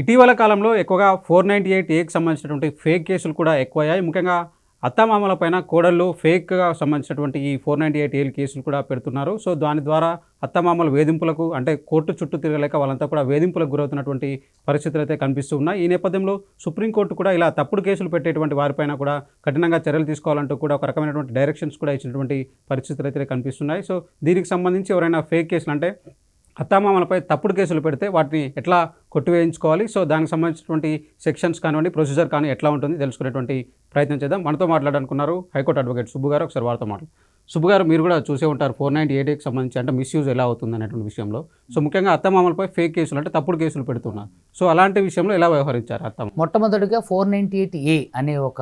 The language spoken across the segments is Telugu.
ఇటీవల కాలంలో ఎక్కువగా ఫోర్ నైంటీ ఎయిట్ ఏకి సంబంధించినటువంటి ఫేక్ కేసులు కూడా ఎక్కువయ్యాయి. ముఖ్యంగా అత్తామామల పైన కోడళ్ళు ఫేక్గా సంబంధించినటువంటి ఈ ఫోర్ నైంటీ ఎయిట్ ఏల్ కేసులు కూడా పెడుతున్నారు. సో దాని ద్వారా అత్తమామల వేధింపులకు అంటే కోర్టు చుట్టూ తిరగలేక వాళ్ళంతా కూడా వేధింపులకు గురవుతున్నటువంటి పరిస్థితులు అయితే కనిపిస్తూ ఉన్నాయి. ఈ నేపథ్యంలో సుప్రీంకోర్టు కూడా ఇలా తప్పుడు కేసులు పెట్టేటువంటి వారిపైన కూడా కఠినంగా చర్యలు తీసుకోవాలంటూ కూడా ఒక రకమైనటువంటి డైరెక్షన్స్ కూడా ఇచ్చినటువంటి పరిస్థితులు అయితే కనిపిస్తున్నాయి. సో దీనికి సంబంధించి ఎవరైనా ఫేక్ కేసులు అంటే అత్తామామలపై తప్పుడు కేసులు పెడితే వాటిని ఎట్లా కొట్టివేయించుకోవాలి? సో దానికి సంబంధించినటువంటి సెక్షన్స్ కానివ్వండి ప్రొసీజర్ కానీ ఎట్లా ఉంటుంది తెలుసుకునేటువంటి ప్రయత్నం చేద్దాం. మనతో మాట్లాడాలనుకున్నారు హైకోర్టు అడ్వకేట్ సుబ్బు గారు. ఒకసారి వారితో మాట్లాడు. సుబ్బు గారు మీరు కూడా చూసే ఉంటారు ఫోర్ నైంటీ ఎయిట్కి సంబంధించి అంటే మిస్యూజ్ ఎలా అవుతుంది అనేటువంటి విషయంలో. సో ముఖ్యంగా అత్తమామలపై ఫేక్ కేసులు అంటే తప్పుడు కేసులు పెడుతున్నారు. సో అలాంటి విషయంలో ఎలా వ్యవహరించారు అత్తమ్మ? మొట్టమొదటిగా ఫోర్ నైంటీ ఎయిట్ ఏ అనే ఒక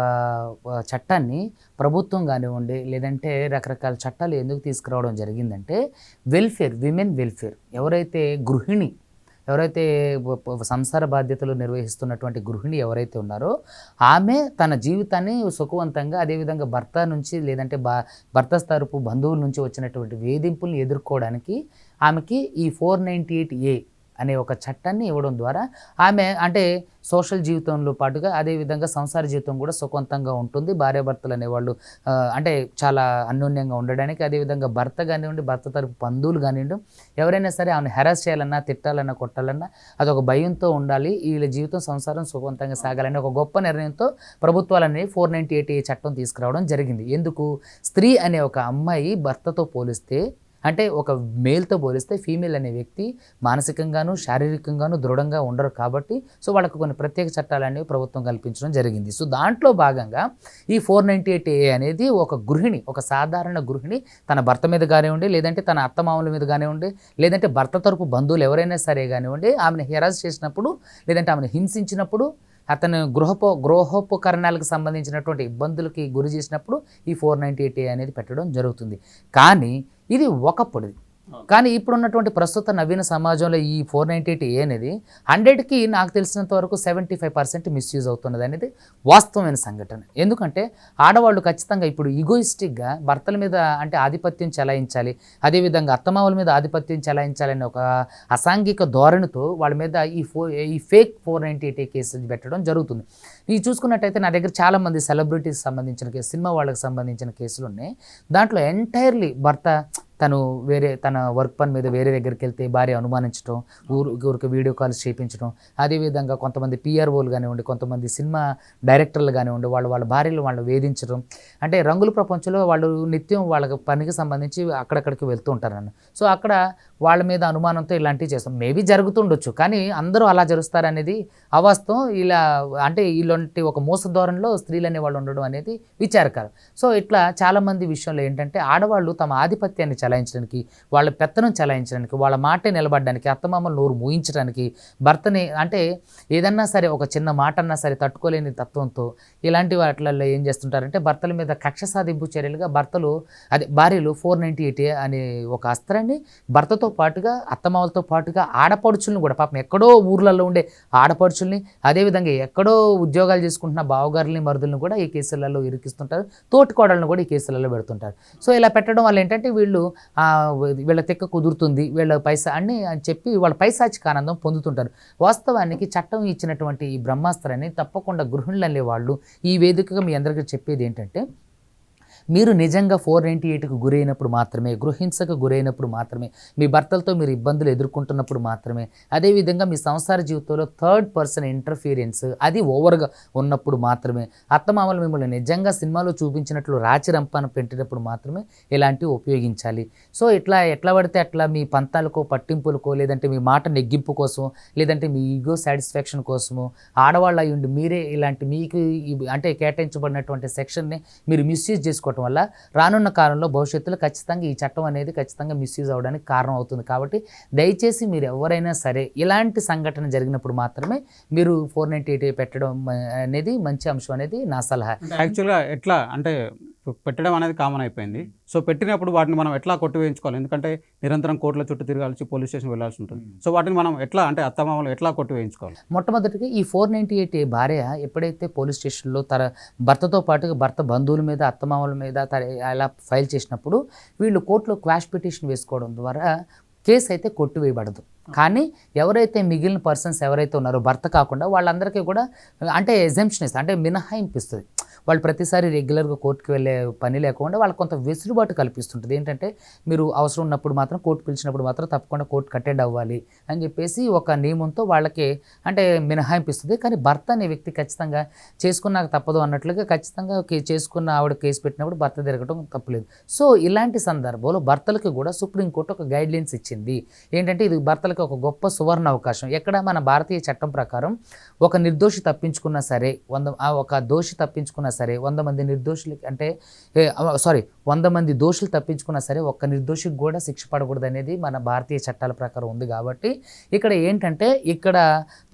చట్టాన్ని ప్రభుత్వం కానివ్వండి లేదంటే రకరకాల చట్టాలు ఎందుకు తీసుకురావడం జరిగిందంటే వెల్ఫేర్ విమెన్ వెల్ఫేర్ ఎవరైతే గృహిణి ఎవరైతే సంసార బాధ్యతలు నిర్వహిస్తున్నటువంటి గృహిణి ఎవరైతే ఉన్నారో ఆమె తన జీవితాన్ని సుఖవంతంగా అదేవిధంగా భర్త నుంచి లేదంటే బా భర్త తరపు బంధువుల నుంచి వచ్చినటువంటి వేధింపుల్ని ఎదుర్కోవడానికి ఆమెకి ఈ ఫోర్ నైంటీ ఎయిట్ ఏ అనే ఒక చట్టాన్ని ఇవ్వడం ద్వారా ఆమె అంటే సోషల్ జీవితంలో పాటుగా అదేవిధంగా సంసార జీవితం కూడా సుఖవంతంగా ఉంటుంది. భార్యాభర్తలు అనేవాళ్ళు అంటే చాలా అన్యోన్యంగా ఉండడానికి అదేవిధంగా భర్త కానివ్వండి భర్త తరపు బంధువులు కానివ్వండి ఎవరైనా సరే ఆమెను హెరాస్ చేయాలన్నా తిట్టాలన్నా కొట్టాలన్నా అదొక భయంతో ఉండాలి. వీళ్ళ జీవితం సంసారం సుఖవంతంగా సాగాలని ఒక గొప్ప నిర్ణయంతో ప్రభుత్వాలనే ఫోర్ నైంటీ ఎయిట్ చట్టం తీసుకురావడం జరిగింది. ఎందుకు? స్త్రీ అనే ఒక అమ్మాయి భర్తతో పోలిస్తే అంటే ఒక మేల్తో పోలిస్తే ఫీమేల్ అనే వ్యక్తి మానసికంగాను శారీరకంగాను దృఢంగా ఉండరు కాబట్టి సో వాళ్ళకు కొన్ని ప్రత్యేక చట్టాలు అనేవి ప్రభుత్వం కల్పించడం జరిగింది. సో దాంట్లో భాగంగా ఈ ఫోర్ నైంటీ ఎయిట్ ఏ అనేది ఒక గృహిణి ఒక సాధారణ గృహిణి తన భర్త మీద కానివ్వండి లేదంటే తన అత్తమామల మీద కానివ్వండి లేదంటే భర్త తరపు బంధువులు ఎవరైనా సరే కానివ్వండి ఆమెను హెరాస్ చేసినప్పుడు లేదంటే ఆమెను హింసించినప్పుడు అతను గృహపో గృహోపకరణాలకు సంబంధించినటువంటి ఇబ్బందులకి గురి చేసినప్పుడు ఈ ఫోర్ నైంటీ ఎయిట్ ఏ అనేది పెట్టడం జరుగుతుంది. కానీ ఇది ఒకప్పుడుది కానీ ఇప్పుడున్నటువంటి ప్రస్తుత నవీన సమాజంలో ఈ ఫోర్ నైంటీ ఎయిట్ ఏ అనేది హండ్రెడ్కి నాకు తెలిసినంత వరకు సెవెంటీ ఫైవ్ పర్సెంట్ మిస్యూజ్ అవుతున్నది అనేది వాస్తవమైన సంఘటన. ఎందుకంటే ఆడవాళ్ళు ఖచ్చితంగా ఇప్పుడు ఈగోయిస్టిక్గా భర్తల మీద అంటే ఆధిపత్యం చెలాయించాలి అదేవిధంగా అత్తమావుల మీద ఆధిపత్యం చెలాయించాలనే ఒక అసాంఘిక ధోరణితో వాళ్ళ మీద ఈ ఫో ఈ ఫేక్ ఫోర్ నైంటీ ఎయిట్ కేసులు పెట్టడం జరుగుతుంది. ఇది చూసుకున్నట్టయితే నా దగ్గర చాలామంది సెలబ్రిటీస్ సంబంధించిన కేసు సినిమా వాళ్ళకి సంబంధించిన కేసులు ఉన్నాయి దాంట్లో ఎంటైర్లీ భర్త తను వేరే తన వర్క్ పని మీద వేరే దగ్గరికి వెళ్తే భార్య అనుమానించడం ఊరు ఊరికి వీడియో కాల్స్ చేయించడం అదేవిధంగా కొంతమంది పిఆర్ఓలు కానివ్వండి కొంతమంది సినిమా డైరెక్టర్లు కానివ్వండి వాళ్ళు వాళ్ళ భార్యలు వాళ్ళు వేధించడం అంటే రంగుల ప్రపంచంలో వాళ్ళు నిత్యం వాళ్ళ పనికి సంబంధించి అక్కడక్కడికి వెళ్తూ ఉంటారన్న. సో అక్కడ వాళ్ళ మీద అనుమానంతో ఇలాంటివి చేస్తాం. మేబీ జరుగుతుండొచ్చు కానీ అందరూ అలా జరుస్తారనేది అవాస్తవం. ఇలా అంటే ఇలాంటి ఒక మోస ధోరణిలో స్త్రీలు అనే వాళ్ళు ఉండడం అనేది విచారకరం. సో ఇట్లా చాలామంది విషయంలో ఏంటంటే ఆడవాళ్ళు తమ ఆధిపత్యాన్ని చలాయించడానికి వాళ్ళ పెత్తనం చలాయించడానికి వాళ్ళ మాటే నిలబడడానికి అత్తమామలు నోరు మూయించడానికి భర్తని అంటే ఏదన్నా సరే ఒక చిన్న మాట అన్నా సరే తట్టుకోలేని తత్వంతో ఇలాంటి వాటిలలో ఏం చేస్తుంటారంటే భర్తల మీద కక్ష సాధింపు చర్యలుగా భర్తలు అదే భార్యలు ఫోర్ నైంటీ ఎయిట్ అనే ఒక అస్త్రాన్ని భర్తతో పాటుగా అత్తమామలతో పాటుగా ఆడపడుచుల్ని కూడా పాపం ఎక్కడో ఊర్లలో ఉండే ఆడపడుచుల్ని అదేవిధంగా ఎక్కడో ఉద్యోగాలు చేసుకుంటున్న బావగారుల్ని మరుదుల్ని కూడా ఈ కేసులలో ఇరికిస్తుంటారు తోటికోడలను కూడా ఈ కేసులలో పెడుతుంటారు. సో ఇలా పెట్టడం వల్ల ఏంటంటే వీళ్ళు వీళ్ళ తెక్క కుదురుతుంది వీళ్ళ పైసా అని అని చెప్పి వాళ్ళ పైశాచిక ఆనందం పొందుతుంటారు. వాస్తవానికి చట్టం ఇచ్చినటువంటి ఈ బ్రహ్మాస్త్రాన్ని తప్పకుండా గృహిణులు వాళ్ళు ఈ వేదికగా మీ అందరికీ చెప్పేది ఏంటంటే మీరు నిజంగా ఫోర్ నైంటీ ఎయిట్కి గురైనప్పుడు మాత్రమే గృహింసకు గురైనప్పుడు మాత్రమే మీ భర్తలతో మీరు ఇబ్బందులు ఎదుర్కొంటున్నప్పుడు మాత్రమే అదేవిధంగా మీ సంసార జీవితంలో థర్డ్ పర్సన్ ఇంటర్ఫీరియన్స్ అది ఓవర్గా ఉన్నప్పుడు మాత్రమే అత్తమామలు మిమ్మల్ని నిజంగా సినిమాలో చూపించినట్లు రాచి రంపాన పెట్టినప్పుడు మాత్రమే ఇలాంటివి ఉపయోగించాలి. సో ఇట్లా ఎట్లా పడితే అట్లా మీ పంతాలకో పట్టింపులకో లేదంటే మీ మాట నెగ్గింపు కోసం లేదంటే మీ ఈగో సాటిస్ఫాక్షన్ కోసము ఆడవాళ్ళు అయి ఉండి మీరే ఇలాంటి మీకు అంటే కేటాయించబడినటువంటి సెక్షన్ని మీరు మిస్యూజ్ చేసుకోవటం వల్ల రానున్న కాలంలో భవిష్యత్తులో ఖచ్చితంగా ఈ చట్టం అనేది ఖచ్చితంగా మిస్యూజ్ అవడానికి కారణం అవుతుంది. కాబట్టి దయచేసి మీరు ఎవరైనా సరే ఇలాంటి సంఘటన జరిగినప్పుడు మాత్రమే మీరు ఫోర్ నైంటీ ఎయిట్ పెట్టడం అనేది మంచి అంశం అనేది నా సలహా. యాక్చువల్గా ఎట్లా అంటే పెట్టడం అనేది కామన్ అయిపోయింది. సో పెట్టినప్పుడు వాటిని మనం ఎట్లా కొట్టివేయించుకోవాలి? ఎందుకంటే నిరంతరం కోర్టుల చుట్టూ తిరగాల్సి పోలీస్ స్టేషన్ వెళ్ళాల్సి ఉంటుంది. సో వాటిని మనం ఎట్లా అంటే అత్తమామలు ఎట్లా కొట్టివేయించుకోవాలి? మొట్టమొదటిగా ఈ ఫోర్ నైంటీ ఎయిట్ భార్య ఎప్పుడైతే పోలీస్ స్టేషన్లో తన భర్తతో పాటుగా భర్త బంధువుల మీద అత్తమామల మీద అలా ఫైల్ చేసినప్పుడు వీళ్ళు కోర్టులో క్వాష్ పిటిషన్ వేసుకోవడం ద్వారా కేసు అయితే కొట్టివేయబడదు. కానీ ఎవరైతే మిగిలిన పర్సన్స్ ఎవరైతే ఉన్నారో భర్త కాకుండా వాళ్ళందరికీ కూడా అంటే ఎగ్జంప్షన్ ఇస్తుంది అంటే మినహాయింపు ఇస్తుంది. వాళ్ళు ప్రతిసారి రెగ్యులర్గా కోర్టుకి వెళ్ళే పని లేకుండా వాళ్ళకి కొంత వెసులుబాటు కల్పిస్తుంటుంది. ఏంటంటే మీరు అవసరం ఉన్నప్పుడు మాత్రం కోర్టు పిలిచినప్పుడు మాత్రం తప్పకుండా కోర్టు అటెండ్ అవ్వాలి అని చెప్పేసి ఒక నియమంతో వాళ్ళకి అంటే మినహాయింపు ఇస్తుంది కానీ భర్త అనే వ్యక్తి ఖచ్చితంగా చేసుకున్నాక తప్పదు అన్నట్లుగా ఖచ్చితంగా కే- చేసుకున్న ఆవిడ కేసు పెట్టినప్పుడు భర్త తిరగటం తప్పలేదు. సో ఇలాంటి సందర్భంలో భర్తలకు కూడా సుప్రీంకోర్టు ఒక గైడ్ లైన్స్ ఇచ్చింది. ఏంటంటే ఇది భర్తలకు ఒక గొప్ప సువర్ణ అవకాశం. ఎక్కడ మన భారతీయ చట్టం ప్రకారం ఒక నిర్దోషి తప్పించుకున్నా సరే వంద ఆ ఒక దోషి తప్పించుకున్న సరే వంద మంది నిర్దోషులకి అంటే సారీ వంద మంది దోషులు తప్పించుకున్నా సరే ఒక్క నిర్దోషికి కూడా శిక్ష పడకూడదు అనేది మన భారతీయ చట్టాల ప్రకారం ఉంది కాబట్టి ఇక్కడ ఏంటంటే ఇక్కడ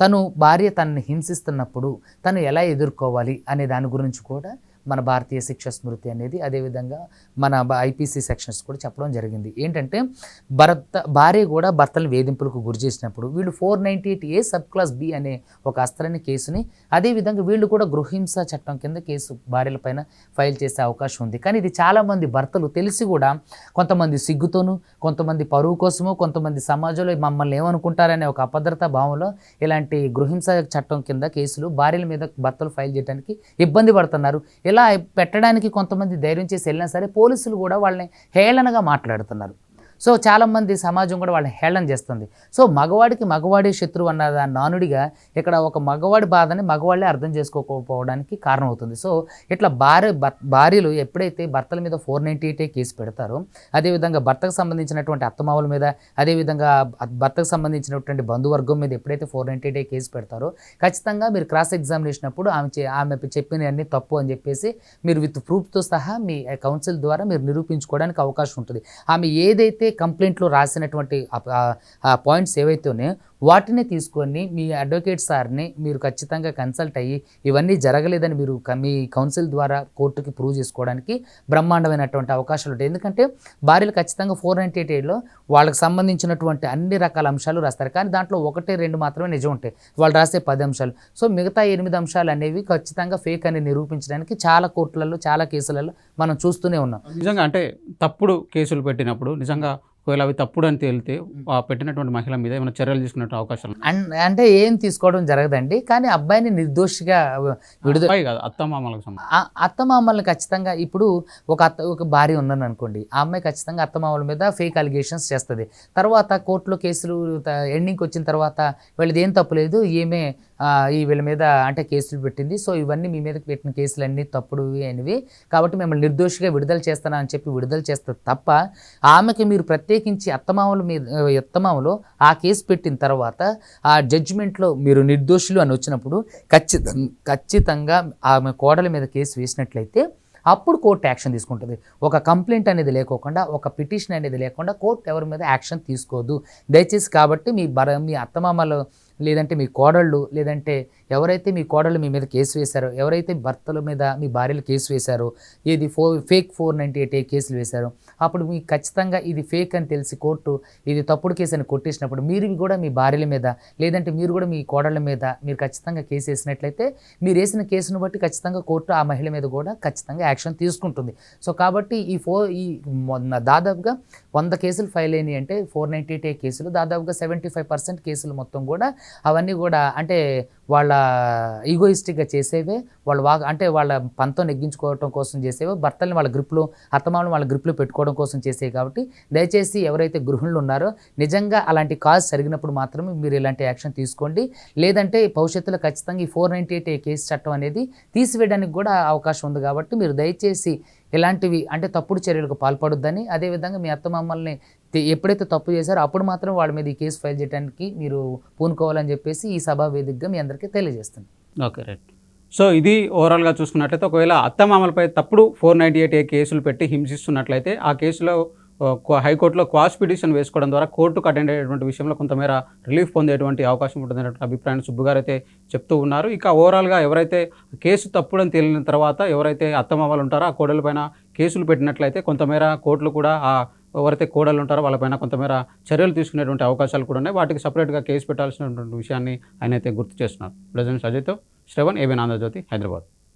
తను భార్య తనని హింసిస్తున్నప్పుడు తను ఎలా ఎదుర్కోవాలి అనే దాని గురించి కూడా మన భారతీయ శిక్ష స్మృతి అనేది అదేవిధంగా మన ఐపీసీ సెక్షన్స్ కూడా చెప్పడం జరిగింది. ఏంటంటే భర్త భార్య కూడా భర్తలు వేధింపులకు గురి చేసినప్పుడు వీళ్ళు four ninety eight A sub class B అనే ఒక అస్త్రాన్ని కేసుని అదేవిధంగా వీళ్ళు కూడా గృహింస చట్టం కింద కేసు భార్యల పైన ఫైల్ చేసే అవకాశం ఉంది. కానీ ఇది చాలామంది భర్తలు తెలిసి కూడా కొంతమంది సిగ్గుతోనూ కొంతమంది పరువు కోసమో కొంతమంది సమాజంలో మమ్మల్ని ఏమనుకుంటారనే ఒక అభద్రతా భావంలో ఇలాంటి గృహింస చట్టం కింద కేసులు భార్యల మీద భర్తలు ఫైల్ చేయడానికి ఇబ్బంది పడుతున్నారు. ఇలా పెట్టడానికి కొంతమంది ధైర్యం చేసి వెళ్ళినా సరే పోలీసులు కూడా వాళ్ళని హేళనగా మాట్లాడుతున్నారు. సో చాలామంది సమాజం కూడా వాళ్ళని హేళన చేస్తుంది. సో మగవాడికి మగవాడే శత్రువు అన్న నానుడిగా ఇక్కడ ఒక మగవాడి బాధని మగవాళ్ళే అర్థం చేసుకోకపోవడానికి కారణమవుతుంది. సో ఇట్లా భార్య భార్యలు ఎప్పుడైతే భర్తల మీద ఫోర్ నైంటీ ఎయిటే కేసు పెడతారో అదేవిధంగా భర్తకు సంబంధించినటువంటి అత్తమావుల మీద అదేవిధంగా భర్తకు సంబంధించినటువంటి బంధువర్గం మీద ఎప్పుడైతే ఫోర్ నైంటీ ఎయిటే కేసు పెడతారో ఖచ్చితంగా మీరు క్రాస్ ఎగ్జామినేషన్ అప్పుడు ఆమె ఆమె చెప్పినవన్నీ తప్పు అని చెప్పేసి మీరు విత్ ప్రూఫ్తో సహా మీ కౌన్సిల్ ద్వారా మీరు నిరూపించుకోవడానికి అవకాశం ఉంటుంది. ఆమె ఏదైతే కంప్లైంట్లో రాసినటువంటి ఆ పాయింట్స్ ఏవైతే ఉన్నాయో వాటిని తీసుకొని మీ అడ్వకేట్ సార్ని మీరు ఖచ్చితంగా కన్సల్ట్ అయ్యి ఇవన్నీ జరగలేదని మీరు మీ కౌన్సిల్ ద్వారా కోర్టుకి ప్రూవ్ చేసుకోవడానికి బ్రహ్మాండమైనటువంటి అవకాశాలు ఉంటాయి. ఎందుకంటే భార్యలు ఖచ్చితంగా ఫోర్ నైంటీ ఎయిట్ ఎయిట్లో వాళ్ళకి సంబంధించినటువంటి అన్ని రకాల అంశాలు రాస్తారు. కానీ దాంట్లో ఒకటి రెండు మాత్రమే నిజం ఉంటాయి. వాళ్ళు రాసే పది అంశాలు. సో మిగతా ఎనిమిది అంశాలు అనేవి ఖచ్చితంగా ఫేక్ అని నిరూపించడానికి చాలా కోర్టులలో చాలా కేసులలో మనం చూస్తూనే ఉన్నాం. నిజంగా అంటే తప్పుడు కేసులు పెట్టినప్పుడు నిజంగా ఒకవేళ అవి తప్పుడు అని తేలితే ఆ పెట్టినటువంటి మహిళ మీద ఏమైనా చర్యలు తీసుకునే అవకాశాలు అండ్ అంటే ఏం తీసుకోవడం జరగదండి. కానీ అబ్బాయిని నిర్దోషిగా విడుదల కాదు అత్తమామలకు అత్తమామల్ని ఖచ్చితంగా ఇప్పుడు ఒక అత్త ఒక భార్య ఉందని అనుకోండి ఆ అమ్మాయి ఖచ్చితంగా అత్తమామల మీద ఫేక్ అలిగేషన్స్ చేస్తుంది. తర్వాత కోర్టులో కేసులు ఎండింగ్కి వచ్చిన తర్వాత వీళ్ళది ఏం తప్పులేదు ఆ, ఈ వీళ్ళ మీద అంటే కేసులు పెట్టింది. సో ఇవన్నీ మీ మీద పెట్టిన కేసులు అన్నీ తప్పుడు అనేవి కాబట్టి మిమ్మల్ని నిర్దోషిగా విడుదల చేస్తానని చెప్పి విడుదల చేస్తారు తప్ప ఆమెకి మీరు ప్రత్యేకించి అత్తమామల మీద అత్తమామలో ఆ కేసు పెట్టిన తర్వాత ఆ జడ్జిమెంట్లో మీరు నిర్దోషులు అని వచ్చినప్పుడు ఖచ్చితంగా ఖచ్చితంగా ఆమె కోడల మీద కేసు వేసినట్లయితే అప్పుడు కోర్టు యాక్షన్ తీసుకుంటుంది. ఒక కంప్లైంట్ అనేది లేకోకుండా ఒక పిటిషన్ అనేది లేకుండా కోర్టు ఎవరి మీద యాక్షన్ తీసుకోదు. దయచేసి కాబట్టి మీ బర మీ అత్తమామలు లేదంటే మీ కోడళ్ళు లేదంటే ఎవరైతే మీ కోడలు మీ మీద కేసు వేశారో ఎవరైతే భర్తల మీద మీ భార్యలు కేసు వేశారో ఇది ఫో fake four ninety eight A కేసులు వేశారో అప్పుడు మీకు ఖచ్చితంగా ఇది ఫేక్ అని తెలిసి కోర్టు ఇది తప్పుడు కేసు అని కొట్టేసినప్పుడు మీరు కూడా మీ భార్యల మీద లేదంటే మీరు కూడా మీ కోడళ్ళ మీద మీరు ఖచ్చితంగా కేసు వేసినట్లయితే మీరు వేసిన కేసును బట్టి ఖచ్చితంగా కోర్టు ఆ మహిళ మీద కూడా ఖచ్చితంగా యాక్షన్ తీసుకుంటుంది. సో కాబట్టి ఈ ఫో ఈ మొన్న దాదాపుగా వంద కేసులు ఫైల్ అయినాయి అంటే ఫోర్ నైంటీ ఎయిట్ ఏ కేసులు దాదాపుగా సెవెంటీ ఫైవ్ పర్సెంట్ కేసులు మొత్తం కూడా అవన్నీ కూడా అంటే వాళ్ళ ఈగోయిస్టిక్గా చేసేవే వాళ్ళు వా అంటే వాళ్ళ పంతం నెగ్గించుకోవడం కోసం చేసేవే భర్తల్ని వాళ్ళ గ్రిప్లో అత్తమామలు వాళ్ళ గ్రిప్లో పెట్టుకోవడం కోసం చేసేవి కాబట్టి దయచేసి ఎవరైతే గృహిణులు ఉన్నారో నిజంగా అలాంటి కాజ్ జరిగినప్పుడు మాత్రమే మీరు ఇలాంటి యాక్షన్ తీసుకోండి. లేదంటే భవిష్యత్తులో ఖచ్చితంగా ఈ ఫోర్ నైంటీ ఎయిట్ కేసు చట్టం అనేది తీసివేయడానికి కూడా అవకాశం ఉంది కాబట్టి మీరు దయచేసి ఇలాంటివి అంటే తప్పుడు చర్యలకు పాల్పడొద్దని అదేవిధంగా మీ అత్త మమ్మల్ని ఎప్పుడైతే తప్పు చేశారో అప్పుడు మాత్రం వాళ్ళ మీద ఈ కేసు ఫైల్ చేయడానికి మీరు పూనుకోవాలని చెప్పేసి ఈ సభా వేదికగా మీ అందరికీ తెలియజేస్తుంది ఓకే రైట్. సో ఇది ఓవరాల్గా చూసుకున్నట్లయితే ఒకవేళ అత్తమామలపై తప్పుడు ఫోర్ నైంటీ ఎయిట్ ఏ కేసులు పెట్టి హింసిస్తున్నట్లయితే ఆ కేసులో హైకోర్టులో క్వాష్ పిటిషన్ వేసుకోవడం ద్వారా కోర్టుకు అటెండ్ అయ్యేటువంటి విషయంలో కొంతమేర రిలీఫ్ పొందేటువంటి అవకాశం ఉంటుందనేటువంటి అభిప్రాయాన్ని సుబ్బు గారు అయితే చెప్తూ ఉన్నారు. ఇక ఓవరాల్గా ఎవరైతే కేసు తప్పుడని తేలిన తర్వాత ఎవరైతే అత్తమామలు ఉంటారో ఆ కోడలపైన కేసులు పెట్టినట్లయితే కొంతమేర కోర్టులు కూడా ఆ ఎవరైతే కోడలు ఉంటారో వాళ్ళపైన కొంతమేర చర్యలు తీసుకునేటువంటి అవకాశాలు కూడా ఉన్నాయి. వాటికి సపరేట్గా కేసు పెట్టాల్సినటువంటి విషయాన్ని ఆయన అయితే గుర్తు చేస్తున్నారు. ప్రజెంట్ అజయ్తో శ్రవణ్ ఏబిన్ ఆంధ్రజ్యోతి హైదరాబాద్.